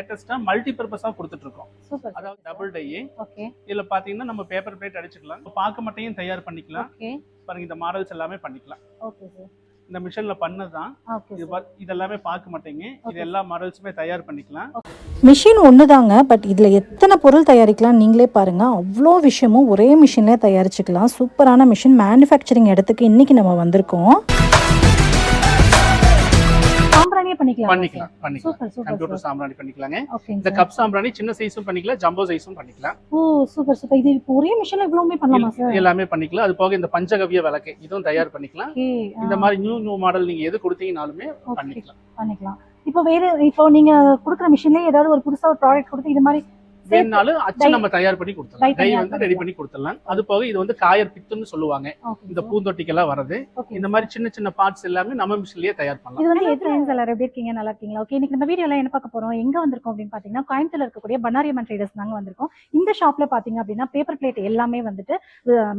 லேட்டஸ்டா மல்டி பர்பஸா கொடுத்துட்டு இருக்கோம் அதாவது டபுள் டை ஓகே இதுல பாத்தீங்கன்னா நம்ம பேப்பர் பிளேட் அடிச்சுக்கலாம். பாக்கு மட்டையும் தயார் பண்ணிக்கலாம். பாருங்க இந்த மாடல்ஸ் எல்லாமே பண்ணிக்கலாம். இந்த மிஷின்ல பண்ணதுதான். இது இதெல்லாமே பாக்கு மட்டைங்க. இது எல்லா மாடல்ஸுமே தயார் பண்ணிக்கலாம். மிஷின் ஒன்று தாங்க பட் இதில் எத்தனை பொருள் தயாரிக்கலாம் நீங்களே பாருங்கள் அவ்வளோ விஷயமும் ஒரே மிஷின்லேயே தயாரிச்சுக்கலாம். சூப்பரான மிஷின் மேனுஃபேக்சரிங் இடத்துக்கு இன்றைக்கி நம்ம வந்திருக்கோம். சாம்பிராணியே பண்ணிக்கலாம் பண்ணிக்கலாம் பண்ணிக்கலாம். கம்ப்யூட்டர் சாம்பிராணி பண்ணிக்கலாங்க. இந்த கப் சாம்பிராணி சின்ன சைஸும் பண்ணிக்கலாம் ஜம்போ சைஸும் பண்ணிக்கலாம். Oh super super. இது இப்போ ஒரே மிஷின்ல இவ்வளவுமே பண்ணலாமா சார் எல்லாமே பண்ணிக்கலாம். அது போக இந்த பஞ்சகவிய விளக்கு இதுவும் தயார் பண்ணிக்கலாம். இந்த மாதிரி நியூ நியூ மாடல் நீங்க எது கொடுத்தீங்கனாலுமே பண்ணிக்கலாம். பண்ணிக்கலாம். இப்போ வேற இப்போ நீங்க கொடுக்குற மிஷின்லயே ஏதாவது ஒரு புதுசா ஒரு ப்ராடக்ட் கொடுத்து இது மாதிரி வேணுனாலும் அச்சு நம்ம தயார் பண்ணி கொடுத்துடலாம். டை வந்து ரெடி பண்ணி கொடுத்துடலாம். அது போக இது வந்து காயர் பித்துன்னு சொல்லுவாங்க. இந்த பூந்தொட்டிக்கெல்லாம் வருது ஓகே இந்த மாதிரி சின்ன சின்ன பார்ட்ஸ் எல்லாமே நம்ம மிஷின்லயே தயார் பண்ணலாம். இது வந்து எது ஃப்ரெண்ட்ஸ் எல்லாரும் எப்படி இருக்கீங்க? நல்லா இருக்கீங்களா? ஓகே இன்னைக்கு நம்ம வீடியோல என்ன பார்க்க போறோம்? எங்க வந்திருக்கோம் அப்படின்னு பாத்தீங்கன்னா கோயம்புத்தூர்ல இருக்கக்கூடிய பன்னாரியம்மன் ட்ரேடர்ஸ் நாங்க வந்திருக்கோம். இந்த ஷாப்ல பாத்தீங்க அப்படின்னா பேப்பர் பிளேட் எல்லாமே வந்துட்டு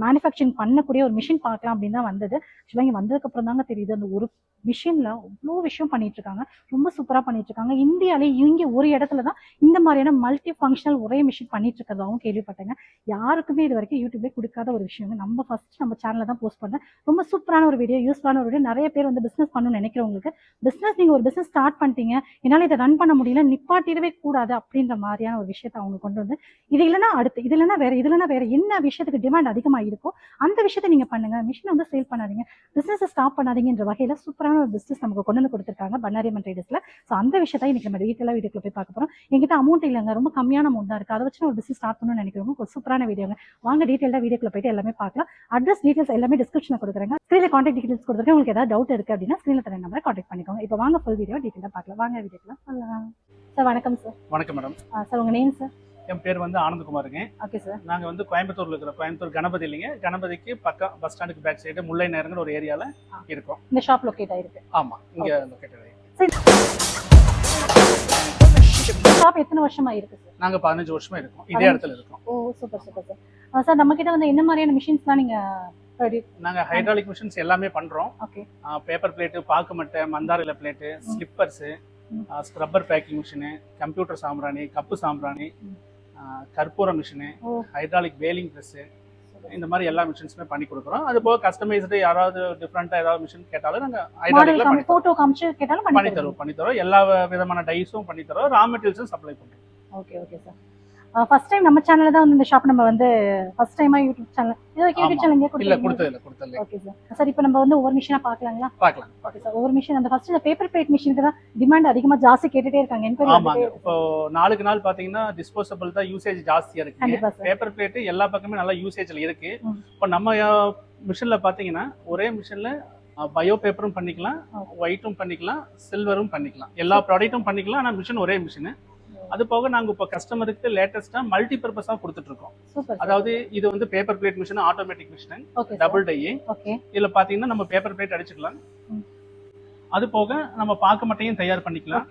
மேனுஃபேக்சரிங் பண்ணக்கூடிய ஒரு மிஷின் பார்க்கலாம் அப்படின்னு தான் வந்தது. ஆக்சுவலாக இங்க வந்ததுக்கு அப்புறம் தாங்க தெரியுது. அந்த ஒரு மிஷின்ல அவ்வளோ விஷயம் பண்ணிட்டு இருக்காங்க. ரொம்ப சூப்பரா பண்ணிட்டு இருக்காங்க. இந்தியாலே இங்க ஒரு இடத்துல தான் இந்த மாதிரியான மல்டி ஃபங்க்ஷனல் ஒரே மிஷின் பண்ணிட்டு இருக்கிறதாவும் கேள்விப்பட்டேங்க. யாருக்குமே இது வரைக்கும் யூடியூப்லேயே கொடுக்காத ஒரு விஷயம் நம்ம ஃபர்ஸ்ட் நம்ம சேனலில் தான் போஸ்ட் பண்ணேன். ரொம்ப சூப்பரான ஒரு வீடியோ யூஸ்ஃபுல்லான ஒரு வீடியோ நிறைய பேர் வந்து பிசினஸ் பண்ணணும்னு நினைக்கிறவங்களுக்கு பிஸ்னஸ் நீங்க ஒரு பிசினஸ் ஸ்டார்ட் பண்ணிட்டீங்க. என்னால இதை ரன் பண்ண முடியல நிப்பாட்டிடவே கூடாது அப்படின்ற மாதிரியான ஒரு விஷயத்தை அவங்க கொண்டு வந்து இது இல்லைன்னா அடுத்து இது இல்லைனா வேற இது இல்லைனா வேற என்ன விஷயத்துக்கு டிமாண்ட் அதிகமாக இருக்கோ அந்த விஷயத்தை நீங்க பண்ணுங்க. மிஷினை வந்து சேல் பண்ணாதீங்க. பிசினஸ் ஸ்டாப் பண்ணாதீங்கன்ற வகையில் சூப்பரான ஒரு பிஸ்னஸ் நமக்கு கொண்டு வந்து கொடுத்துருக்காங்க பன்னாரியம்மன் ட்ரேடர்ஸில் ஸோ அந்த விஷயத்தை இன்னைக்கு நம்ம டீட்டெயிலாக வீடியோக்குள்ள போய் பார்க்க போகிறோம் எங்கிட்ட அமௌண்ட் இல்லைங்க. ரொம்ப கம்மியான அமௌண்ட் தான் இருக்கு. அதை வச்சு ஒரு பிசினஸ் ஸ்டார்ட் பண்ணணும்னு நினைக்கிறவங்க ஒரு சூப்பரான வீடியோங்க வாங்க டீட்டெயிலாக வீடியோக்குள்ள போயிட்டு எல்லாமே பார்க்கலாம். அட்ரஸ் டீடைல்ஸ் எல்லாமே டிஸ்கிரிப்ஷனில் கொடுக்குறேங்க. ஸ்க்ரீனில் காண்டாக்ட் டீடைல்ஸ் கொடுத்துருக்கேன். உங்களுக்கு ஏதாவது டவுட் இருக்கு அப்படின்னா ஸ்க்ரீனில் தர நம்பரை காண்டாக்ட் பண்ணிக்கோங்க. இப்போ வாங்க ஃபுல் வீடியோ டீட்டெயிலாக பார்க்கலாம். வாங்க வீடியோக்குள்ள சொல்லலாம் சார் வணக்கம் சார் வணக்கம் மேடம் சார் உங்க நேம் சார் என் பேர் வந்து ஆனந்தகுமாருங்க. ஓகே சார் நாங்க வந்து கோயம்புத்தூர்ல இருக்கிற கோயம்புத்தூர் கணபதி இல்லைங்க. கணபதிக்கு பக்கம் பஸ் ஸ்டாண்டுக்கு பேக் சைடு முல்லை நேரங்கிற ஒரு ஏரியால இருக்கோம். இந்த ஷாப் லொக்கேட் ஆயிருக்கு. ஆமா இங்க located. ஷாப் எத்தனை வருஷமா இருக்கு சார் நாங்க பதினஞ்சு வருஷமா இருக்கோம். இதே இடத்துல இருக்கோம். ஓ சூப்பர் சூப்பர் சார் சார் நம்ம கிட்ட வந்து என்ன மாதிரியான மிஷின்ஸ்லாம் நீங்க நாங்க ஹைட்ராலிக் மிஷின்ஸ் எல்லாமே பண்றோம். ஓகே பேப்பர் பிளேட்டு பாக்கு மட்டை மந்தார இலை plate slippers. Scrubber packing machine computer சாம்பிராணி கப்பு சாம்பிராணி கற்பூர மிஷினு. ஹைட்ராலிக் வேலிங் ப்ரெஸ் இந்த மாதிரி எல்லா மிஷின்ஸுமே பண்ணி கொடுக்குறோம். அது போக கஸ்டமைஸ்டு யாராவது டிஃப்ரெண்டா ஏதாவது மிஷின் கேட்டாலும் நாங்க மாடல் ஹைட்ராலிக்ல பண்ணி போட்டோ காமிச்சு கேட்டாலும் பண்ணி தருவோம் பண்ணி தரோம் எல்லா விதமான டைஸும் பண்ணி தரோம் ரா மெட்டீரியல்ஸும் சப்ளை பண்றோம் okay okay sir first time நம்ம சேனல்ல தான் வந்து இந்த ஷாப் நம்ம வந்து ஃபர்ஸ்ட் டைமா யூடியூப் சேனல் இது வரைக்கும் யூடியூப். சேனல் எங்கே கொடுத்தது இல்ல கொடுத்தது இல்ல ஓகே சார் சார் இப்போ நம்ம வந்து ஒவ்வொரு மிஷினா பார்க்கலாங்களா? பார்க்கலாம் ஓகே சார் ஒவ்வொரு மிஷின் அந்த ஃபர்ஸ்ட் இந்த பேப்பர் பிளேட் மிஷினுக்கு தான் டிமாண்ட் அதிகமா ஜாஸ்தி கேட்டுட்டே இருக்காங்க. என்கொயரி இப்போ நாளுக்கு நாள் பாத்தீங்கன்னா டிஸ்போசபிள் தான் யூசேஜ் ஜாஸ்தியா இருக்கு. பேப்பர் பிளேட் எல்லா பக்கமே நல்லா யூசேஜ்ல இருக்கு. இப்போ நம்ம மிஷின்ல பாத்தீங்கன்னா ஒரே மிஷின்ல பயோ பேப்பரும் பண்ணிக்கலாம். ஒயிட்டும் பண்ணிக்கலாம் சில்வரும் பண்ணிக்கலாம். எல்லா ப்ராடக்ட்டும் பண்ணிக்கலாம் ஆனா மிஷின் ஒரே மிஷின் அது போக நாங்க இப்போ கஸ்டமருக்கு லேட்டஸ்டா மல்டி பர்பஸா கொடுத்துட்டு இருக்கோம் சூப்பர் அதாவது இது வந்து paper plate machine automatic machine double die இதுல பாத்தீங்கன்னா நம்ம பேப்பர் பிளேட் அடிச்சுக்கலாம். அது போக நம்ம பாக்கு மட்டையும் தயார் பண்ணிக்கலாம்.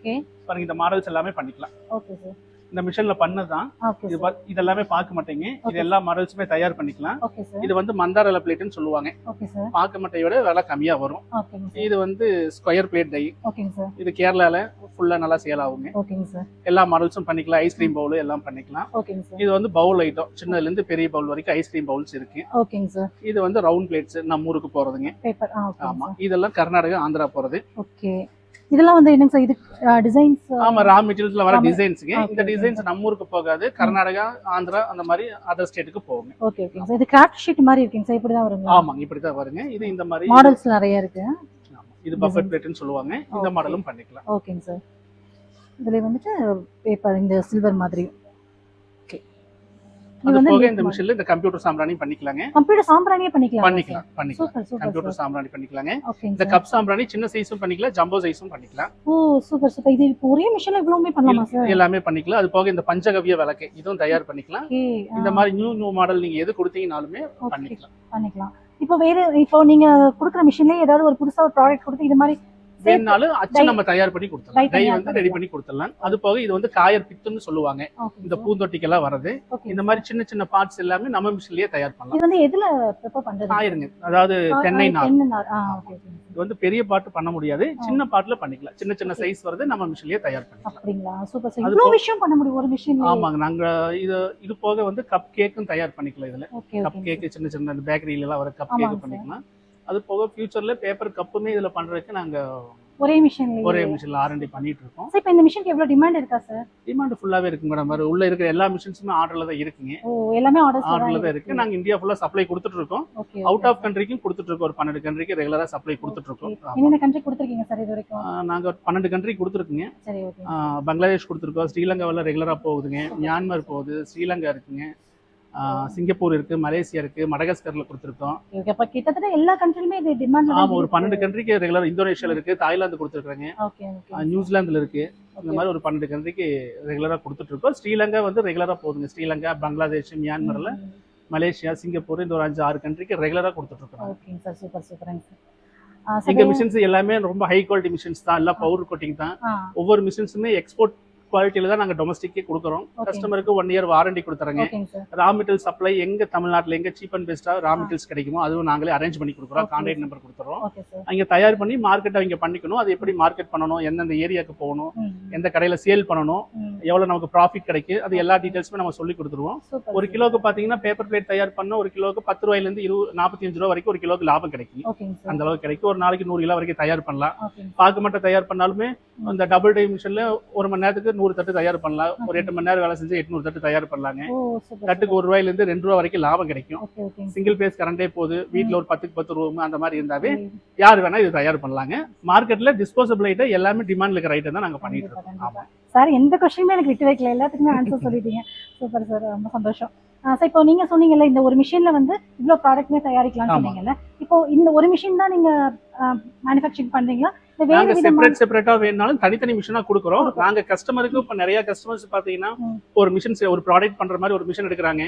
பாருங்க இந்த மாடல்ஸ் எல்லாமே பண்ணிக்கலாம். ஓகே சார் இந்த மிஷின்ல பண்ணதுதான். இது சார் பா- இதெல்லாமே பாக்க மாட்டீங்க. இது. எல்லா மாடல்ஸுமே தயார் பண்ணிக்கலாம். இது வந்து மந்தார இலை பிளேட்னு சொல்லுவாங்க பாக்கு மட்டையோட விலை கம்மியா வரும். இது வந்து ஸ்கொயர் பிளேட் டை இது கேரளால ஃபுல்லா நல்லா சேல் ஆகுங்க. எல்லா மாடல்ஸும் பண்ணிக்கலாம். ஐஸ்கிரீம் பவுல் எல்லாம் பண்ணிக்கலாம். இது வந்து பவுல் ஐட்டம் சின்னதுல இருந்து பெரிய பவுல் வரைக்கும் ஐஸ்கிரீம் பவுல்ஸ் இருக்கு. இது வந்து ரவுண்ட் பிளேட்ஸ் நம்ம ஊருக்கு போறதுங்க. ஆமா. இதெல்லாம் கர்நாடகா ஆந்திரா போறது. இதெல்லாம் வந்து என்னங்க சார்? இது டிசைன்ஸ் ஆமா ரா மெட்டீரியல்ஸ்ல வர ஆமா. டிசைன்ஸுங்க Okay, இந்த. டிசைன்ஸ் நம்ம ஊருக்கு போகாது. கர்நாடகா ஆந்திரா அந்த மாதிரி அதர் ஸ்டேட்டுக்கு போகுங்க ஓகே ஓகேங்க சார் இது கிராஃப்ட் ஷீட் மாதிரி இருக்குங்க சார். இப்படி தான் வருங்களா? ஆமாங்க இப்படிதான் வருங்க. இது இந்த மாதிரி மாடல்ஸ் நிறைய இருக்கு. ஆமா. இது பஃபட் பிளேட்னு சொல்லுவாங்க. இந்த. மாடலும் பண்ணிக்கலாம். ஓகேங்க சார் இதுல வந்துட்டு பேப்பர் இந்த சில்வர் மாதிரி ஓகே அது போக இந்த மிஷின்ல இந்த கம்ப்யூட்டர் சாம்பிராணி பண்ணிக்கலாங்க. கம்ப்யூட்டர் சாம்பிராணியே பண்ணிக்கலாம் பண்ணிக்கலாம். கம்ப்யூட்டர் சாம்பிராணி பண்ணிக்கலாங்க. இந்த கப் சாம்பிராணி சின்ன சைஸும் பண்ணிக்கலாம் ஜம்போ சைஸும் பண்ணிக்கலாம். Oh super super. இது ஒரே மிஷின்ல இவ்வளவுமே பண்ணலாமா சார்? எல்லாமே பண்ணிக்கலாம். அது போக இந்த பஞ்சகவிய விளக்கு இதுவும் தயார் பண்ணிக்கலாம். இந்த மாதிரி நியூ நியூ மாடல் நீங்க எது கொடுத்தீங்கனாலுமே. பண்ணிக்கலாம். பண்ணிக்கலாம். இப்போ வேற இப்போ நீங்க கொடுக்குற மிஷின்லயே ஏதாவது ஒரு புதுசா ஒரு ப்ராடக்ட் கொடுத்து இது மாதிரி வேணுனாலும் அச்சு நம்ம தயார் பண்ணி கொடுத்துடலாம். டை வந்து ரெடி பண்ணி கொடுத்துடலாம். அது போக இது வந்து காயர் பித்துன்னு சொல்லுவாங்க. இந்த பூந்தொட்டிக்கெல்லாம் வருது ஓகே இந்த மாதிரி சின்ன சின்ன பார்ட்ஸ் எல்லாமே நம்ம மிஷின்லயே தயார் பண்ணலாம். இது வந்து எதுல ப்ரிப்பேர் பண்றது? காயிருங்க. அதாவது தென்னை நார். இது வந்து பெரிய பாட்டு பண்ண முடியாது. சின்ன பாட்டுல பண்ணிக்கலாம். சின்ன சின்ன சைஸ் வருது நம்ம மிஷின்லயே தயார் பண்ணிக்கலாம். அப்படிங்களா? சூப்பர் சார் இவ்வளவு விஷயம் பண்ண முடியும் ஒரு மிஷின் ஆமாங்க. நாங்க இது இது போக வந்து கப் கேக்கும் தயார் பண்ணிக்கலாம் இதுல. கப் கேக் சின்ன சின்ன பேக்கரியில எல்லாம் வர கப் கேக். பண்ணிக்கலாம். அது போக ஃபியூச்சர்ல பேப்பர் கப்புமே இதுல பண்றதுக்கு நாங்க ஒரே மிஷின் ஒரே மிஷின்ல ஆர்என்டி பண்ணிட்டு இருக்கோம். சார் இப்போ இந்த மிஷினுக்கு எவ்வளவு டிமாண்ட் இருக்கா சார் டிமாண்ட் ஃபுல்லாவே இருக்குங்க மேடம் உள்ள இருக்கிற எல்லா மிஷின்ஸுமே ஆர்டர்ல தான் இருக்குங்க. ஓ எல்லாமே ஆர்டர்ஸ் ஆர்டர்ல தான் இருக்கு. நாங்க இந்தியா ஃபுல்லா சப்ளை கொடுத்துட்டு இருக்கோம். அவுட் ஆஃப் கண்ட்ரிக்கும் கொடுத்துட்டு இருக்கோம். ஒரு பன்னெண்டு கண்ட்ரிக்கு ரெகுலரா சப்ளை கொடுத்துட்டு இருக்கோம். என்னென்ன கண்ட்ரி கொடுத்துருக்கீங்க சார் இது வரைக்கும்? நாங்க ஒரு பன்னெண்டு கண்ட்ரி கொடுத்துருக்குங்க. சரி ஓகே பங்களாதேஷ் கொடுத்துருக்கோம். ஸ்ரீலங்காவில் ரெகுலரா போகுதுங்க. மியான்மர் போகுது. ஸ்ரீலங்கா இருக்குங்க. சிங்கப்பூர் இருக்கு மலேசியா இருக்கு மடகாஸ்கர்ல கொடுத்துருக்கோம். அப்ப கிட்டத்தட்ட எல்லா கண்ட்ரிலுமே இது டிமாண்ட் ஆமா ஒரு பன்னெண்டு கண்ட்ரிக்கு ரெகுலர் இந்தோனேஷியால இருக்கு தாய்லாந்து கொடுத்துருக்காங்க நியூசிலாந்துல இருக்கு. இந்த மாதிரி ஒரு பன்னெண்டு கண்ட்ரிக்கு ரெகுலரா கொடுத்துட்டு இருக்கோம் ஸ்ரீலங்கா வந்து ரெகுலரா போகுதுங்க. ஸ்ரீலங்கா பங்களாதேஷ் மியான்மர்ல மலேசியா சிங்கப்பூர் இந்த ஒரு அஞ்சு ஆறு கண்ட்ரிக்கு ரெகுலரா கொடுத்துட்டு இருக்கோம் ஓகேங்க சார் சூப்பர் சூப்பருங்க சார். எங்க மிஷின்ஸ் எல்லாமே ரொம்ப ஹை குவாலிட்டி மிஷின்ஸ் தான். எல்லாம் பவுடர் கோட்டிங் தான். ஒவ்வொரு மிஷின்ஸுமே எக்ஸ்போர்ட் குவாலிட்டியில தான் நாங்க டொமஸ்டிக்கே கொடுக்குறோம். கஸ்டமருக்கு ஒன் இயர் வாரண்டி கொடுத்துறோங்க. ரா மெட்டீரியல் சப்ளை எங்க தமிழ்நாட்டுல எங்க சீப் அண்ட் பெஸ்டா ரா மெட்டீரியல்ஸ் கிடைக்குமோ அதுவும் நாங்களே அரேஞ்ச் பண்ணி கொடுக்குறோம். கான்டாக்ட் நம்பர் கொடுத்துறோம். அங்க தயார் பண்ணி மார்க்கெட் அவங்க பண்ணிக்கணும். அது எப்படி மார்க்கெட் பண்ணணும் எந்தெந்த ஏரியாக்கு போகணும் எந்த கடையில சேல் பண்ணணும் எவ்வளவு நமக்கு ப்ராஃபிட் கிடைக்கும் அது எல்லா டீடைல்ஸுமே நம்ம சொல்லி கொடுத்துருவோம். ஒரு கிலோக்கு பாத்தீங்கன்னா பேப்பர் பிளேட் தயார் பண்ண ஒரு கிலோக்கு பத்து ரூபாயில இருந்து இருபது நாற்பத்தி அஞ்சு ரூபா வரைக்கும் ஒரு கிலோக்கு லாபம் கிடைக்கும். அந்த அளவுக்கு கிடைக்கும். ஒரு நாளைக்கு நூறு கிலோ வரைக்கும் தயார் பண்ணலாம். பாக்கு மட்டும் தயார் பண்ணாலுமே அந்த டபுள் டை மிஷின்ல ஒரு மணி நேரத்துக்கு நூறு தட்டு தயார் பண்ணலாம். ஒரு எட்டு மணி நேரம் வேலை செஞ்சு எட்நூறு தட்டு தயார் பண்ணலாங்க. தட்டுக்கு ஒரு ரூபாயில இருந்து ரெண்டு ரூபா வரைக்கும் லாபம் கிடைக்கும். சிங்கிள் பேஸ் கரண்டே போகுது வீட்ல ஒரு பத்துக்கு பத்து ரூம் அந்த மாதிரி இருந்தாவே யார் வேணா இது தயார் பண்ணலாங்க. மார்க்கெட்ல டிஸ்போசபிள் ஐட்டம் எல்லாமே டிமாண்ட்ல இருக்கிற ஐட்டம் தான் நாங்க பண்ணிட்டு இருக்கோம். ஆமா. சார் எந்த கொஸ்டினுமே எனக்கு விட்டு வைக்கல. எல்லாத்துக்குமே ஆன்சர் சொல்லிட்டீங்க. சூப்பர் சார் ரொம்ப சந்தோஷம். சார் இப்போ நீங்க சொன்னீங்கல்ல இந்த ஒரு மிஷின்ல வந்து இவ்வளோ ப்ராடக்ட்மே தயாரிக்கலாம்னு. சொன்னீங்கல்ல இப்போ இந்த ஒரு மிஷின் தான் நீங்க மேனுஃபேக்சரிங் பண்றீங்களா? நாங்க செப்பரேட் செப்பரேட்டா வேணும்னாலும் தனித்தனி மிஷினா கொடுக்குறோம். நாங்க கஸ்டமருக்கு இப்ப நிறைய கஸ்டமர்ஸ் பாத்தீங்கன்னா. ஒரு மிஷின் ஒரு ப்ராடக்ட் பண்ற மாதிரி ஒரு மிஷின் எடுக்கிறாங்க.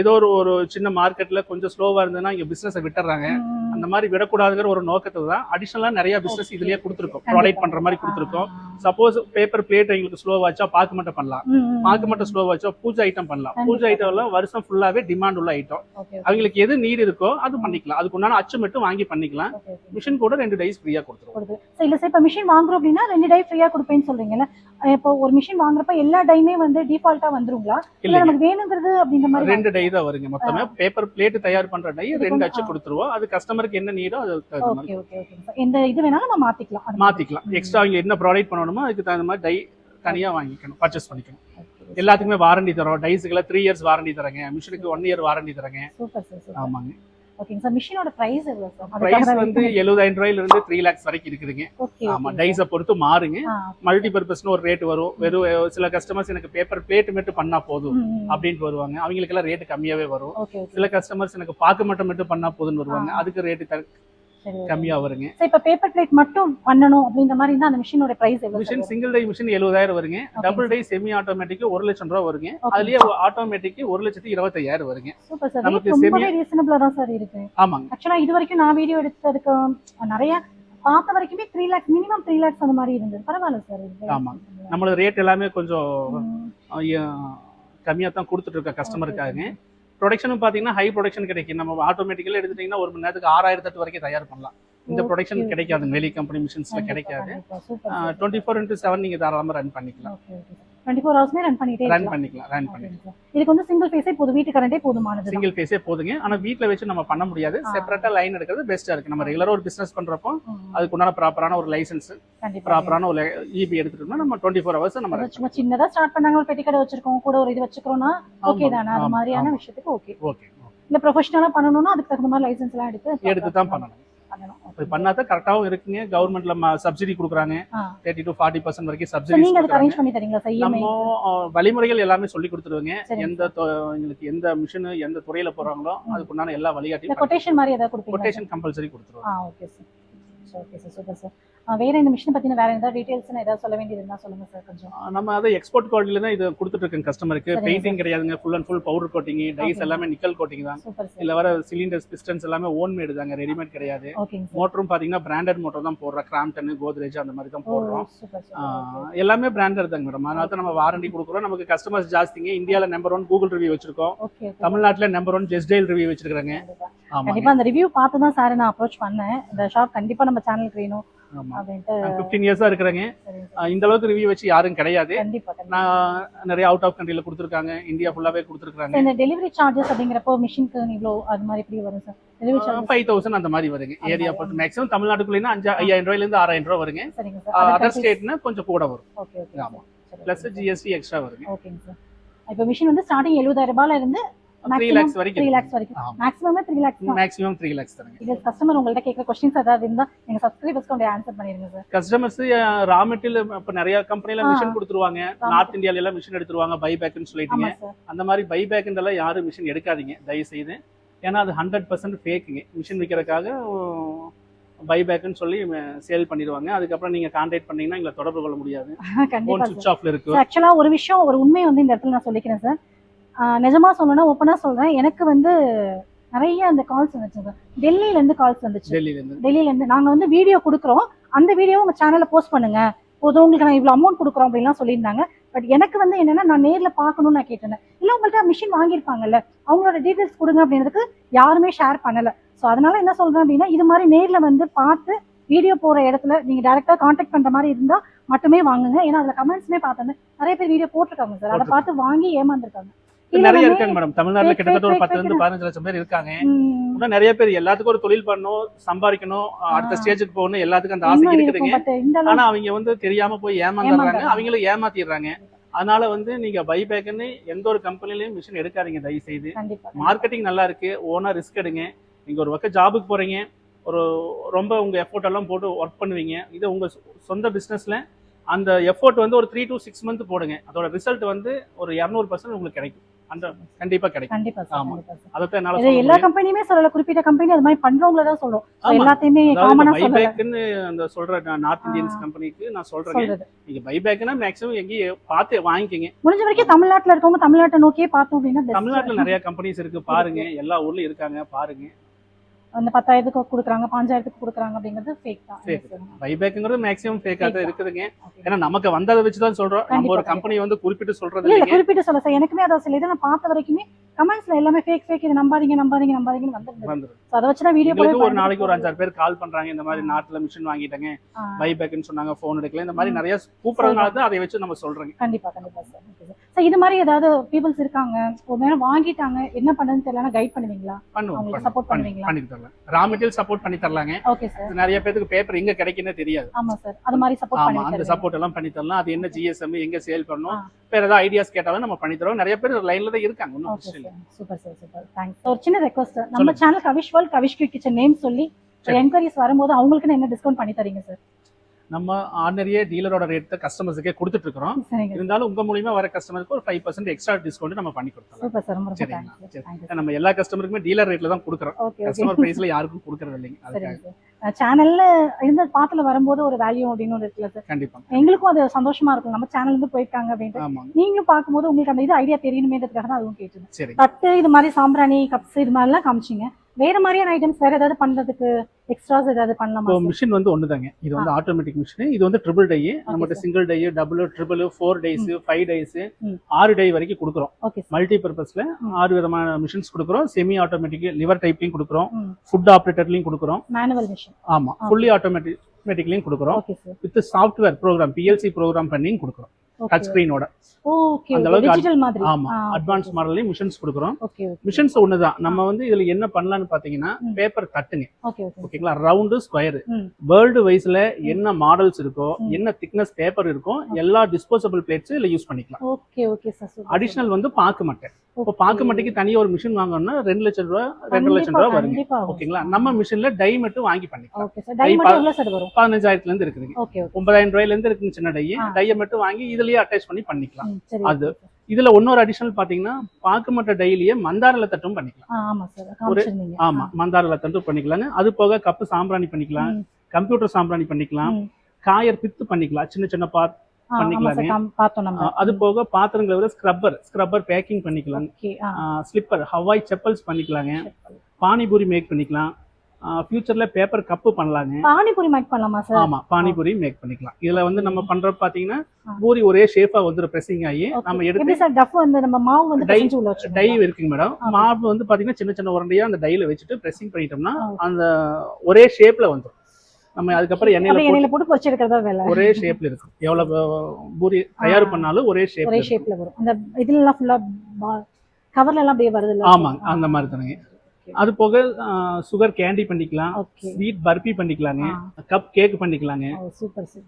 ஏதோ ஒரு ஒரு சின்ன மார்க்கெட்ல கொஞ்சம் ஸ்லோவா இருந்ததுன்னா இங்க பிசினஸ் விட்டுறாங்க. அந்த மாதிரி விடக்கூடாதுங்கிற ஒரு நோக்கத்துல தான் அடிஷனலா நிறைய பிசினஸ். இதுலயே கொடுத்துருக்கோம். ப்ராடக்ட் பண்ற மாதிரி கொடுத்துருக்கோம். சப்போஸ் பேப்பர் பிளேட் எங்களுக்கு ஸ்லோவாச்சா பாக்கு மட்டும் பண்ணலாம். பாக்கு மட்டும் ஸ்லோவாச்சா பூஜை ஐட்டம் பண்ணலாம். பூஜை ஐட்டம் எல்லாம் வருஷம் ஃபுல்லாவே டிமாண்ட் உள்ள ஐட்டம் அவங்களுக்கு எது நீட் இருக்கோ அது பண்ணிக்கலாம். அதுக்கு உண்டான அச்சு மட்டும் வாங்கி பண்ணிக்கலாம். மிஷின் கூட ரெண்டு டைஸ் ஃப்ரீயா கொடுத்துருவோம். இல்லை சார் இப்போ மிஷின் வாங்குறோம் அப்படின்னா ரெண்டு டை ஃப்ரீயாக கொடுப்பேன்னு சொல்றீங்கல்ல. இப்போ ஒரு மிஷின் வாங்குறப்ப எல்லா டைமே வந்து டிஃபால்ட்டா வந்துருங்களா? இல்ல நமக்கு வேணுங்கிறது அப்படின்ற மாதிரி ரெண்டு டை தான் வருங்க. மொத்தமே பேப்பர் பிளேட் தயார் பண்ற டை ரெண்டு அச்சு. கொடுத்துருவோம். அது கஸ்டமருக்கு என்ன நீடோ அது ஓகே ஓகே ஓகே. எந்த இது வேணாலும் நம்ம மாத்திக்கலாம். மாத்திக்கலாம். எக்ஸ்ட்ரா அவங்க என்ன ப்ராடக்ட் பண்ணணுமோ அதுக்கு தகுந்த மாதிரி டை தனியா வாங்கிக்கணும். பர்ச்சேஸ் பண்ணிக்கணும். எல்லாத்துக்குமே வாரண்டி தரோம். டைஸுக்குலாம் த்ரீ இயர்ஸ் வாரண்டி தரங்க. மிஷினுக்கு ஒன் இயர் வாரண்டி தரங்க. சூப்பர் சார் சூப்பர் ஆமாங்க. ஓகேங்க சார் மிஷினோட பிரைஸ் எவ்வளவு சார் பிரைஸ் வந்து எழுபதாயிரம் ரூபாயில இருந்து த்ரீ லேக்ஸ் வரைக்கும் இருக்குதுங்க. ஆமா டைஸை பொறுத்து மாறுங்க. மல்டி பர்பஸ்னு ஒரு ரேட் வரும். வெறும் சில கஸ்டமர்ஸ் எனக்கு பேப்பர் பிளேட் மட்டும் பண்ணா போதும் அப்படின்ட்டு வருவாங்க. அவங்களுக்கு எல்லாம் ரேட் கம்மியாவே வரும். சில கஸ்டமர்ஸ் எனக்கு பாக்கு மட்டும் மட்டும் பண்ணா போதும்னு வருவாங்க. அதுக்கு ரேட்டு கம்மியா வருங்க. இப்போ பேப்பர் பிளேட் மட்டும் பண்ணணும் அப்படின்ற மாதிரி இருந்தா அந்த மிஷினோட பிரைஸ் எவ்வளவு மிஷின் சிங்கிள் டை மிஷின் எழுபதாயிரம் வருங்க. டபுள் டை செமி ஆட்டோமேட்டிக் ஒரு லட்சம் ரூபா வருங்க. அதுலயே ஆட்டோமேட்டிக் ஒரு லட்சத்தி இருபத்தையாயிரம் வருங்க. சூப்பர் சார் நமக்கு ரொம்பவே ரீசனபிளா தான் சார் இருக்கு. ஆமாங்க. ஆக்சுவலா இது வரைக்கும் நான் வீடியோ எடுத்ததுக்கு நிறைய பார்த்த வரைக்குமே three lakhs minimum three lakhs அந்த மாதிரி இருந்தது. பரவாயில்ல சார் ஆமா. நம்மளோட ரேட் எல்லாமே கொஞ்சம். கம்மியா தான் கொடுத்துட்டு இருக்க கஸ்டமருக்காக ப்ரொடக்ஷனும் பாத்தீங்கன்னா ஹை ப்ரொடக்ஷன் கிடைக்கும். நம்ம ஆட்டோமேட்டிக்கலா எடுத்துட்டீங்கன்னா ஒரு மணி நேரத்துக்கு ஆறாயிரத்து தட்டு வரைக்கும் தயார் பண்ணலாம். இந்த ப்ரொடக்ஷன். கிடைக்காது வெளி கம்பெனி மிஷின்ஸ்ல கிடைக்காது. டுவெண்ட்டி ஃபோர் இன்டூ செவன் நீங்க தாராளமா ரன் பண்ணிக்கலாம். Okay, okay. 24 ஹவர்ஸ்மே ரன் பண்ணிட்டே ரன் இருக்கலாம். பண்ணிக்கலாம் ரன் பண்ணிக்கலாம். இதுக்கு வந்து சிங்கிள் ஃபேஸே போதும். வீட்டு கரண்டே போதுமானது சிங்கிள் பேஸே போதுங்க. ஆனா வீட்ல வச்சு நம்ம பண்ண முடியாது. ஆ. செப்பரேட்டா லைன் எடுக்கிறது பெஸ்டா இருக்கு. நம்ம ரெகுலரா ஒரு பிசினஸ் பண்றப்போ அதுக்கு உண்டான ப்ராப்பரான ஒரு லைசன்ஸ் ப்ராப்பரான ஒரு இபி எடுத்துட்டோம்னா நம்ம டுவெண்ட்டி ஃபோர் ஹவர்ஸ் நம்ம சும்மா சின்னதா ஸ்டார்ட் பண்ணாங்க ஒரு பெட்டி கடை வச்சிருக்கோம் கூட ஒரு இது வச்சுக்கிறோம்னா ஓகே தானே? அது மாதிரியான. விஷயத்துக்கு ஓகே ஓகே இல்ல ப்ரொஃபஷனலா பண்ணணும்னா அதுக்கு தகுந்த மாதிரி லைசன்ஸ் எல்லாம் எடுத்து எடுத்து தான் பண்ணணும். அப்படி பண்ணாதான் கரெக்டாவும் இருக்குங்க. கவர்மெண்ட்ல சப்சிடி கொடுக்குறாங்க. தேர்ட்டி டு ஃபார்ட்டி பர்சன்ட் வரைக்கும் சப்சிடி நம்ம வழிமுறைகள் எல்லாமே சொல்லி கொடுத்துருவோங்க. எந்த எங்களுக்கு எந்த மிஷின் எந்த துறையில போறாங்களோ. அதுக்குண்டான எல்லா வழிகாட்டியும் கொட்டேஷன் மாதிரி ஏதாவது கொட்டேஷன் கம்பல்சரி கொடுத்துருவோம். ஆ okay sir okay sir super sir வேற இந்த மிஷினை பத்தின வேற ஏதாவது டீடைல்ஸ் ஏதாவது சொல்ல வேண்டியது இருந்தா சொல்லுங்க சார் கொஞ்சம். நம்ம அதை எக்ஸ்போர்ட் குவாலிட்டில தான் இது கொடுத்துட்டு இருக்கோம் கஸ்டமருக்கு பெயிண்டிங் கிடையாதுங்க. Full and full powder coating dies. எல்லாமே நிக்கல் கோட்டிங் தான். இதுல வர சிலிண்டர்ஸ் பிஸ்டன்ஸ் எல்லாமே ஓன் மேடு தாங்க. ரெடிமேட் கிடையாது. மோட்டரும் பாத்தீங்கன்னா பிராண்டட் மோட்டர் தான் போடுறோம். கிராம்டன் கோத்ரேஜ் அந்த மாதிரி தான் போடுறோம். எல்லாமே பிராண்டட் தாங்க மேடம் அதனால தான் நம்ம வாரண்டி கொடுக்குறோம். நமக்கு கஸ்டமர்ஸ் ஜாஸ்திங்க. இந்தியால நம்பர் ஒன் கூகுள் ரிவ்யூ வச்சிருக்கோம். தமிழ்நாட்டுல நம்பர் ஒன் ஜெஸ்டைல் ரிவ்யூ வச்சிருக்காங்க கண்டிப்பா. அந்த ரிவ்யூ பார்த்து தான் சார் நான் அப்ரோச் பண்ணேன். இந்த ஷாப் கண்டிப்பா நம்ம சேனலுக்கு வேணும். ஃபிஃப்டீன் இயர்ஸா இருக்கிறேங்க. இந்த அளவுக்கு ரிவ்யூ வச்சு யாரும் கிடையாது. நான் நிறைய அவுட் ஆஃப் கண்ட்ரில கொடுத்துருக்காங்க. இந்தியா ஃபுல்லாவே கொடுத்துருக்காங்க இந்த டெலிவரி சார்ஜஸ் அப்படிங்கிறப்போ மிஷினுக்கு இவ்வளோ அது மாதிரி எப்படி வரும் சார் ஃபைவ் தௌசண்ட் அந்த மாதிரி வருங்க. ஏரியா. பொறுத்து மேக்ஸிமம் தமிழ்நாட்டுக்குள்ளேனா அஞ்சு ஐயாயிரம் ரூபாயில இருந்து ஆறாயிரம் ரூபாய் வருங்க. அதர் ஸ்டேட்னா கொஞ்சம் கூட வரும். ஆமா. பிளஸ் ஜிஎஸ்டி எக்ஸ்ட்ரா வருங்க. ஓகேங்க சார் இப்போ மிஷின் வந்து ஸ்டார்டிங் எழுபதாயிரம் ரூபாயில இருந்து த்ரீ லேக்ஸ் த்ரீ வரைக்கும் லேக்ஸ் வரைக்கும். மேக்ஸிமமே three lakhs maximum three lakhs தருங்க இது கஸ்டமர் உங்கள்ட்ட கேட்குற கொஸ்டின்ஸ் ஏதாவது சப்ஸ்கிரைபர்ஸ்க்கு ஆன்சர் பண்ணிருங்க சார் கஸ்டமர்ஸ் ரா மெட்டீரியல் இப்ப நிறைய கம்பெனில ஆ. மிஷின் கொடுத்துருவாங்க. நார்த் இந்தியால எல்லாம் மிஷின் எடுத்துருவாங்க பை பேக்னு சொல்லிட்டீங்க அந்த மாதிரி பை பேக்ன்றெல்லாம் யாரும் மிஷின் எடுக்காதீங்க. தயவு செய்து ஏன்னா அது ஹண்ட்ரட் பர்சன்ட் ஃபேக்குங்க மிஷின் விற்கிறதுக்காக பை பேக்னு சொல்லி சேல் பண்ணிடுவாங்க. அதுக்கப்புறம் நீங்க கான்டாக்ட் பண்ணீங்கன்னா எங்களை தொடர்பு கொள்ள முடியாது. சுவிச் ஆஃப்ல இருக்கு. ஆக்சுவலா ஒரு விஷயம் ஒரு உண்மையை வந்து இந்த இடத்துல நான் சொல்லிக்கிறேன் சார் நிஜமா சொல்லணும்னா ஓப்பனா சொல்றேன். எனக்கு வந்து நிறைய அந்த கால்ஸ் வந்துச்சு சார் டெல்லியில இருந்து கால்ஸ் வந்துச்சு. டெல்லியில இருந்து. டெல்லியில இருந்து. நாங்க வந்து வீடியோ கொடுக்குறோம். அந்த வீடியோ உங்க சேனல்ல போஸ்ட் பண்ணுங்க. போதும் உங்களுக்கு நான் இவ்வளவு அமௌண்ட் கொடுக்குறோம் அப்படின்லாம் சொல்லியிருந்தாங்க. பட் எனக்கு வந்து என்னன்னா நான் நேர்ல பார்க்கணும்னு நான் கேட்டேன் இல்ல உங்கள்ட்ட மிஷின் வாங்கியிருப்பாங்கல்ல அவங்களோட டீடைல்ஸ் கொடுங்க அப்படின்றதுக்கு யாருமே ஷேர் பண்ணல. ஸோ அதனால என்ன சொல்றேன் அப்படின்னா இது மாதிரி நேர்ல வந்து பார்த்து வீடியோ போற இடத்துல நீங்க டைரக்டா காண்டாக்ட் பண்ற மாதிரி இருந்தா மட்டுமே வாங்குங்க. ஏன்னா அதுல கமெண்ட்ஸ்மே பார்த்தேன் நிறைய பேர் வீடியோ போட்டிருக்காங்க சார். அதை பார்த்து வாங்கி ஏமாந்துருக்காங்க. நிறைய இருக்காங்க மேடம். தமிழ்நாட்டுல கிட்டத்தட்ட ஒரு பத்துல இருந்து. பதினஞ்சு லட்சம் பேர் இருக்காங்க. இன்னும் நிறைய பேர் எல்லாத்துக்கும் ஒரு தொழில் பண்ணணும் சம்பாதிக்கணும் அடுத்த. ஸ்டேஜுக்கு போகணும் எல்லாத்துக்கும் அந்த ஆசை இருக்குதுங்க. ஆனா அவங்க வந்து தெரியாம போய் ஏமாந்துடுறாங்க. அவங்களும் ஏமாத்திடுறாங்க. அதனால வந்து நீங்க பை பேக்குன்னு எந்த ஒரு கம்பெனிலையும் மிஷின் எடுக்காதீங்க தயவு செய்து மார்க்கெட்டிங் நல்லா இருக்கு. ஓனா ரிஸ்க் எடுங்க. நீங்க ஒரு பக்கம் ஜாபுக்கு போறீங்க. ஒரு ரொம்ப உங்க எஃபோர்ட் எல்லாம் போட்டு ஒர்க் பண்ணுவீங்க. இது உங்க சொந்த பிசினஸ்ல அந்த எஃபோர்ட் வந்து ஒரு த்ரீ to சிக்ஸ் மந்த் போடுங்க. அதோட ரிசல்ட் வந்து ஒரு இரநூறு பர்சன்ட் உங்களுக்கு கிடைக்கும். கண்டிப்பா கிடைக்கும். கண்டிப்பா ஆமா. என்னால எல்லா. கம்பெனியுமே சொல்லல குறிப்பிட்ட கம்பெனி அது மாதிரி பண்றவங்கள தான் சொல்றோம். எல்லாத்தையுமே காமனா அந்த சொல்ற நார்த் இந்தியன்ஸ். கம்பெனிக்கு நான் சொல்றேன். நீங்க பைபேக்னா மேக்ஸிமம் எங்கேயும் பார்த்து வாங்கிக்கங்க. முடிஞ்ச வரைக்கும் தமிழ்நாட்டுல இருக்கவங்க தமிழ்நாட்டை நோக்கியே பார்த்தோம் அப்படின்னா. தமிழ்நாட்டுல நிறைய கம்பெனிஸ் இருக்கு. பாருங்க. எல்லா ஊர்லயும் இருக்காங்க. பாருங்க. அந்த பத்தாயிரத்துக்கு கொடுக்குறாங்க பாஞ்சாயிரத்துக்கு கொடுக்குறாங்க அப்படிங்கிறது ஃபேக் தான். பைபேக்குங்கிறது மேக்ஸிமம் ஃபேக்கா Fake தான். இருக்குதுங்க. ஏன்னா நமக்கு வந்ததை வச்சு தான் சொல்றோம். நம்ம ஒரு கம்பெனி வந்து குறிப்பிட்டு சொல்றது இல்ல குறிப்பிட்டு சொல்ல சார். எனக்குமே அதை சில இதை நான் பார்த்த வரைக்குமே கமெண்ட்ஸ்ல எல்லாமே ஃபேக் ஃபேக் இது நம்பாதீங்க நம்பாதீங்க நம்பாதீங்கன்னு வந்துரும். So, அதை வச்சு தான் வீடியோ ஒரு நாளைக்கு ஒரு அஞ்சாறு பேர் கால் பண்றாங்க. இந்த மாதிரி நாட்டுல மிஷின் வாங்கிட்டாங்க. பைபேக்னு சொன்னாங்க போன் எடுக்கல. இந்த மாதிரி நிறைய கூப்பிடுறதுனால தான் அதை வச்சு நம்ம சொல்றோங்க. கண்டிப்பா கண்டிப்பா சார். சார். இது மாதிரி ஏதாவது பீப்புள்ஸ் இருக்காங்க ஒரு நேரம் வாங்கிட்டாங்க என்ன பண்ணுன்னு தெரியலனா கைட் பண்ணுவீங்களா? பண்ணுவோம் பண்ணி பண்ணுவீங்களா? ரா மெட்டீரியல் சப்போர்ட் பண்ணி தரலாங்க. ஓகே சார் நிறைய பேருக்கு பேப்பர் எங்க கிடைக்குன்னே தெரியாது. ஆமா சார் அது மாதிரி சப்போர்ட் ஆமா அந்த. சப்போர்ட் எல்லாம் பண்ணி தரலாம். அது என்ன ஜிஎஸ்எம் எங்க சேல் பண்ணணும். வேற ஏதாவது ஐடியாஸ் கேட்டாலும் நம்ம பண்ணி தரோம் நிறைய பேர் லைன்ல தான் இருக்காங்க ஒன்றும் பிரச்சனை இல்லை. சூப்பர் சார் சூப்பர் தேங்க்ஸ் ஒரு சின்ன ரெக்வஸ்ட் நம்ம. Channel Kavish world Kavish kitchen name சொல்லி. என்கொயரிஸ் வரும்போது அவங்களுக்கு என்ன டிஸ்கவுண்ட் பண்ணி தரீங்க சார் நம்ம ஆர்டினரியே டீலரோட ரேட் தான் கஸ்டமர்ஸுக்கே கொடுத்துட்டு இருக்கிறோம் இருந்தாலும் உங்க மூலியமா வர கஸ்டமருக்கு ஒரு ஃபைவ் பர்சன்ட் எக்ஸ்ட்ரா டிஸ்கவுண்ட் நம்ம பண்ணி ரொம்ப சரிங்களா? நம்ம எல்லா கஸ்டமருக்குமே டீலர் ரேட்ல தான் கொடுக்குறோம். கஸ்டமர் பிரைஸ்ல யாருக்கும் கொடுக்கறது இல்லைங்க அதுக்காக. சேனல்ல இருந்த பாத்துல வரும்போது ஒரு வேல்யூ அப்படின்னு ஒன்று இருக்குல்ல சார் கண்டிப்பா. எங்களுக்கும் அது சந்தோஷமா இருக்கும். நம்ம சேனல்ல இருந்து போயிருக்காங்க அப்படின்ட்டு. நீங்களும் பார்க்கும்போது உங்களுக்கு அந்த இது ஐடியா தெரியணுமேன்றதுக்காக தான் அதுவும் சரி. தட்டு இது மாதிரி சாம்பிராணி கப்ஸ் இது மாதிரிலாம் காமிச்சிங்க. வேற மாதிரியான ஐட்டம்ஸ் வேற ஏதாவது பண்றதுக்கு எக்ஸ்ட்ராஸ் ஏதாவது பண்ணலாமா? மிஷின் வந்து ஒண்ணுதாங்க. இது வந்து ஆட்டோமேட்டிக் மிஷின் இது வந்து ட்ரிபிள் டை நம்மகிட்ட. Single die double triple four dies five dies. ஆறு டை வரைக்கும் கொடுக்குறோம். மல்டி பர்பஸ்ல. ஆறு விதமான மிஷின்ஸ் கொடுக்குறோம். செமி ஆட்டோமேட்டிக் லிவர் டைப்லையும் கொடுக்குறோம் ஃபுட் ஆப்ரேட்டர்லையும் கொடுக்குறோம். மேனுவல் மிஷின் ஆமா ஆ. ஃபுல்லி ஆட்டோமேட்டிக்லையும் கொடுக்குறோம். With software program PLC program பண்ணியும் கொடுக்குறோம். டச் ஸ்கிரீனோட அந்த அளவுக்கு ஆமா அட்வான்ஸ் மாடல்லையும் மிஷின்ஸ் கொடுக்குறோம். மிஷின்ஸ் ஒண்ணுதான். நம்ம வந்து இதுல என்ன பண்ணலாம்னு பாத்தீங்கன்னா. பேப்பர் ஓகே ஓகேங்களா ரவுண்டு ஸ்கொயர். வேர்ல்டு வைஸ்ல என்ன மாடல்ஸ் இருக்கோ. என்ன திக்னஸ் பேப்பர் இருக்கோ எல்லா டிஸ்போசபிள் பிளேட்ஸ் இதுல யூஸ் பண்ணிக்கலாம். அடிஷனல் வந்து பாக்கு மட்டை இப்போ பாக்கு மட்டைக்கு தனியா ஒரு மிஷின் வாங்கணும்னா ரெண்டு லட்சம் ரூபா ரெண்டு லட்சம் ரூபா கண்டிப்பா ஓகேங்களா நம்ம மிஷின்ல டை மட்டும் வாங்கி பண்ணிக்கலாம். வரும்? பதினஞ்சாயிரத்துல இருந்து இருக்குதுங்க ஒன்பதாயிரம் ரூபாயில இருந்து இருக்குங்க சின்ன டை. டையை மட்டும் வாங்கி இதுலயே அட்டாச் பண்ணி பண்ணிக்கலாம். அது. இதுல இன்னொரு அடிஷனல் பாத்தீங்கன்னா பாக்கு மட்டை டைலியே மந்தாரில தட்டும் பண்ணிக்கலாம். ஆ, ஆமா மந்தாரில தட்டும் பண்ணிக்கலாங்க. அது போக கப்பு சாம்பிராணி பண்ணிக்கலாம். கம்ப்யூட்டர் சாம்பிராணி பண்ணிக்கலாம். காயர் பித்து பண்ணிக்கலாம். சின்ன சின்ன பாத் பண்ணிக்கலாங்க. அது போக பாத்திரங்களை விட ஸ்க்ரப்பர் ஸ்க்ரப்பர் பேக்கிங் பண்ணிக்கலாம். ஸ்லிப்பர் ஹவாய் செப்பல்ஸ் பண்ணிக்கலாங்க. பானிபூரி மேக் பண்ணிக்கலாம். ஃபியூச்சர்ல பேப்பர் கப்பு பண்ணலாங்க. பானிபூரி மேக் பண்ணலாமா சார்? ஆமா பானிபூரி மேக் பண்ணிக்கலாம். இதுல வந்து நம்ம பண்றது பாத்தீங்கன்னா. பூரி ஒரே ஷேப்பா வந்துடும் ப்ரெஸ்ஸிங் ஆகி. நம்ம எடுத்து சார் டஃப் வந்து நம்ம மாவு வந்து டை வச்சிருக்கோம் இருக்குங்க மேடம். மாவு வந்து பாத்தீங்கன்னா சின்ன சின்ன உருண்டையா அந்த டைல வச்சுட்டு ப்ரெஸ்ஸிங் பண்ணிட்டோம்னா. அந்த ஒரே ஷேப்ல வந்துடும் நம்ம அதுக்கப்புறம் எண்ணெயில எண்ணெயில போட்டு பொரிச்செடுக்கிறதா வேலை? ஒரே ஷேப்ல இருக்கும். எவ்வளவு பூரி தயார் பண்ணாலும் ஒரே ஒரே ஷேப்ல வரும். அந்த இதுல எல்லாம் ஃபுல்லா கவர்ல எல்லாம் அப்படியே வருது இல்ல ஆமாங்க அந்த மாதிரி தானுங்க. அது போக சுகர் கேண்டி பண்ணிக்கலாம். ஸ்வீட் பர்பி பண்ணிக்கலாங்க. கப் கேக் பண்ணிக்கலாங்க.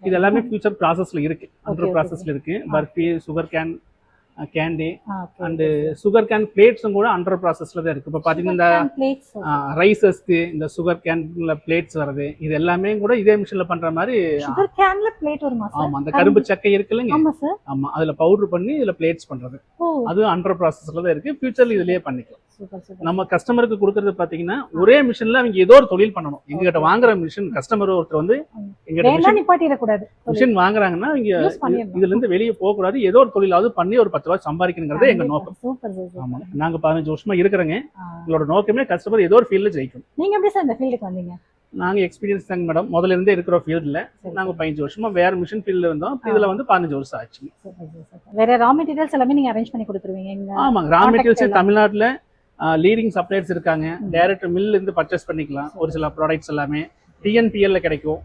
இது எல்லாமே ஃபியூச்சர் ப்ராசஸ்ல இருக்கு. அண்டர் ப்ராசஸ்ல இருக்கு. Barfi sugar cane candy and sugar cane பிளேட்ஸும் கூட அண்டர் ப்ராசஸ்ல தான் இருக்கு. இப்போ பாத்தீங்கன்னா இந்த ரைசஸ்க்கு இந்த சுகர் கேன்ல பிளேட்ஸ் வருது. இது எல்லாமே கூட இதே மிஷின்ல பண்ற மாதிரி சுகர் கேன்ல பிளேட் வருமா சார் ஆமா அந்த கரும்பு சக்கை இருக்குல்லங்க ஆமா சார் ஆமா அதுல பவுடர் பண்ணி இதுல பிளேட்ஸ் பண்றது. அது அண்டர் ப்ராசஸ்ல தான் இருக்கு. ஃபியூச்சர்ல இதுலயே பண்ணிக்கலாம். நம்ம கஸ்டமருக்கு கொடுக்கறது பாத்தீங்கன்னா ஒரே மிஷின்ல அவங்க ஏதோ ஒரு தொழில் பண்ணணும். எங்ககிட்ட வாங்குற மிஷின் கஸ்டமர் ஒருத்தர் வந்து மிஷின் வாங்குறாங்கன்னா பண்ணிடணும் இதுல இருந்து வெளியே போக கூடாது ஏதோ ஒரு தொழிலாவது பண்ணி ஒரு பத்து ரூபாய் சம்பாதிக்கணுங்கிறது எங்க நோக்கம். ஆமா. நாங்க பதினஞ்சு வருஷமா இருக்கிறோங்க. எங்களோட நோக்கமே கஸ்டமர் ஏதோ ஒரு ஃபீல்ட்ல ஜெயிக்கணும் நீங்க எப்படி சார் இந்த ஃபீல்டுக்கு வந்தீங்க? நாங்க எக்ஸ்பீரியன்ஸ் தாங்க மேடம் முதல்ல இருந்தே இருக்கிற ஃபீல்ட்ல நாங்க பதினஞ்சு வருஷமா வேற மிஷின் ஃபீல்ட்ல இருந்தோம். இதுல வந்து பதினஞ்சு வருஷம் ஆச்சு. வேற ரா மெட்டீரியல்ஸ் எல்லாமே நீங்க அரேஞ்ச் பண்ணி கொடுத்துருவீங்க. ஆமாங்க. Raw materials. தமிழ்நாட்டுல லீடிங் சப்ளையர்ஸ் இருக்காங்க. டைரக்ட் மில்ல இருந்து பர்ச்சேஸ் பண்ணிக்கலாம். ஒரு சில ப்ராடக்ட்ஸ் எல்லாமே. டிஎன்பிஎல்ல கிடைக்கும்.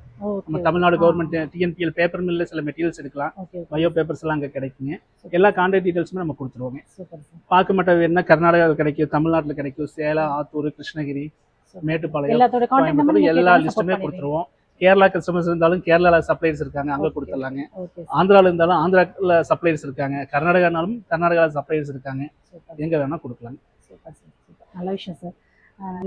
நம்ம தமிழ்நாடு. கவர்மெண்ட் டிஎன்பிஎல் பேப்பர் மில்ல சில மெட்டீரியல்ஸ் எடுக்கலாம். பயோ பேப்பர்ஸ் எல்லாம் அங்க கிடைக்குங்க. எல்லா கான்டாக்ட் டீடைல்ஸுமே நம்ம கொடுத்துருவோங்க. சூப்பர் சார் பாக்கு மட்டை வேணும்னா கர்நாடகாவில் கிடைக்கும் தமிழ்நாட்டுல கிடைக்கும் சேலம் ஆத்தூர் கிருஷ்ணகிரி மேட்டுப்பாளையம் எல்லா லிஸ்ட்டுமே கொடுத்துருவோம். கேரளா கஸ்டமர்ஸ் இருந்தாலும் கேரளால சப்ளையர்ஸ் இருக்காங்க அங்க. கொடுத்துடலாங்க. ஓகே ஆந்திரால இருந்தாலும் ஆந்திரால சப்ளையர்ஸ் இருக்காங்க. கர்நாடகானாலும் கர்நாடகால சப்ளையர்ஸ் இருக்காங்க. எங்க வேணா கொடுக்கலாம் சூப்பர் சார் சூப்பர் நல்ல விஷயம் சார்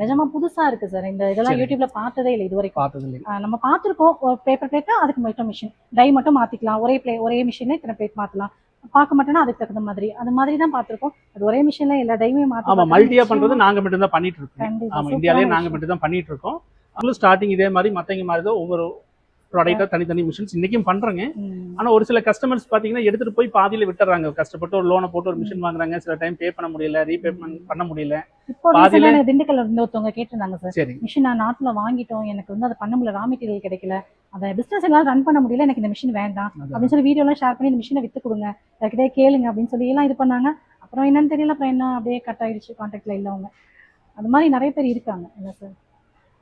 நிஜமா புதுசா இருக்கு சார் இந்த இதெல்லாம். யூடியூப்ல பார்த்ததே இல்லை இது வரைக்கும் பார்த்தது அஹ் நம்ம பார்த்துருக்கோம் பேப்பர் பிளேட்டா அதுக்கு மட்டும் மிஷின் டை மட்டும் மாத்திக்கலாம். ஒரே பிளே ஒரே மிஷின்ல இத்தனை பிளேட் மாத்தலாம். பார்க்க மாட்டோம்னா அதுக்கு தகுந்த மாதிரி. அது மாதிரி தான் பார்த்துருக்கோம். அது ஒரே மிஷின்ல எல்லா டைமே மாத்தி ஆமா பார்த்தா மல்டியா பண்றது நாங்க மட்டும் தான் பண்ணிட்டு இருக்கோம். ஆமா இந்தியாலயே நாங்க. மட்டும் தான் பண்ணிட்டு இருக்கோம். ஸ்டார்டிங் இதே மாதிரி மத்தவங்க மாதிரி தான் ஒவ்வொரு ப்ராடக்டா தனித்தனி மிஷின்ஸ் இன்னைக்கும் பண்றேங்க. ஆனா ஒரு சில கஸ்டமர்ஸ் பாத்தீங்கன்னா எடுத்துட்டு போய் பாதியில விட்டுறாங்க. கஷ்டப்பட்டு ஒரு லோனை போட்டு ஒரு மிஷின் வாங்குறாங்க. சில டைம் பே பண்ண முடியல ரீபேமெண்ட் பண்ண முடியல. பாதியில- திண்டுக்கல்ல இருந்து ஒருத்தவங்க கேட்டிருந்தாங்க சார் சரி. மிஷின் நான் நாட்டுல வாங்கிட்டோம். எனக்கு வந்து அதை பண்ண முடியல. ரா மெட்டீரியல் கிடைக்கல. அந்த பிசினஸ் எல்லாம் ரன் பண்ண முடியல. எனக்கு இந்த மிஷின் வேண்டாம். அப்படின்னு சொல்லி வீடியோ எல்லாம் ஷேர் பண்ணி இந்த மிஷினை வித்து கொடுங்க. யார்கிட்டயே கேளுங்க அப்படின்னு சொல்லி எல்லாம் இது பண்ணாங்க. அப்புறம் என்னன்னு தெரியல. அப்புறம் என்ன? அப்படியே கட் ஆயிடுச்சு. கான்டாக்ட்ல இல்ல அவங்க அது மாதிரி நிறைய பேர் இருக்காங்க. என்ன சார்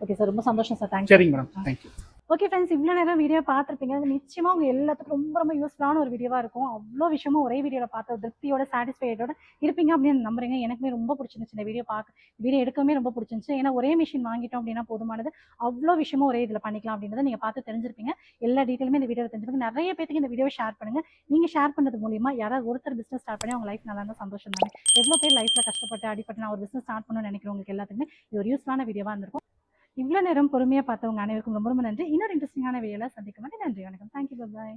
ஓகே சார் ரொம்ப சந்தோஷம் சார் தேங்க்ஸ் சரிங்க madam thank you okay friends இவ்வளோ நேரம் வீடியோ பார்த்துருப்பீங்க. அது நிச்சயமாக உங்கள் எல்லாத்துக்கும் ரொம்ப ரொம்ப யூஸ்ஃபுல்லான ஒரு வீடியோவாக இருக்கும். அவ்வளோ விஷயமும் ஒரே வீடியோவில் பார்த்து திருப்தியோட சாட்டிஸ்ஃபைடோட இருப்பீங்க அப்படின்னு நம்புறீங்க. எனக்குமே ரொம்ப பிடிச்சிருந்துச்சு இந்த வீடியோ பார்க்க. வீடியோ எடுக்கவே ரொம்ப பிடிச்சிருந்துச்சு. ஏன்னா ஒரே மிஷின் வாங்கிட்டோம் அப்படின்னா போதுமானது. அவ்வளோ விஷயமும் ஒரே இதில் பண்ணிக்கலாம் அப்படின்றத நீங்கள் பார்த்து தெரிஞ்சிருப்பீங்க. எல்லா டீட்டெயிலுமே இந்த வீடியோவில் தெரிஞ்சிருப்பீங்க நிறைய பேருக்கு இந்த வீடியோவை ஷேர் பண்ணுங்கள் நீங்கள் ஷேர் பண்ணது மூலியமாக யாராவது ஒருத்தர் பிஸ்னஸ் ஸ்டார்ட் பண்ணி அவங்க லைஃப் நல்லா இருந்தால் சந்தோஷம் தானே எவ்வளோ பேர் லைஃப்பில் கஷ்டப்பட்டு அடிப்பட்டு நான் ஒரு பிஸ்னஸ் ஸ்டார்ட் பண்ணணும்னு நினைக்கிறவங்களுக்கு எல்லாத்துக்குமே இது ஒரு யூஸ்ஃபுல்லான வீடியோவாக இருந்திருக்கும். இவ்வளோ நேரம் பொறுமையாக பார்த்தவங்க அனைவருக்கும் ரொம்ப ரொம்ப நன்றி. இன்னொரு இன்ட்ரெஸ்டிங்கான வீடியோவில் சந்திக்க மாட்டேன் நன்றி வணக்கம். Thank you bye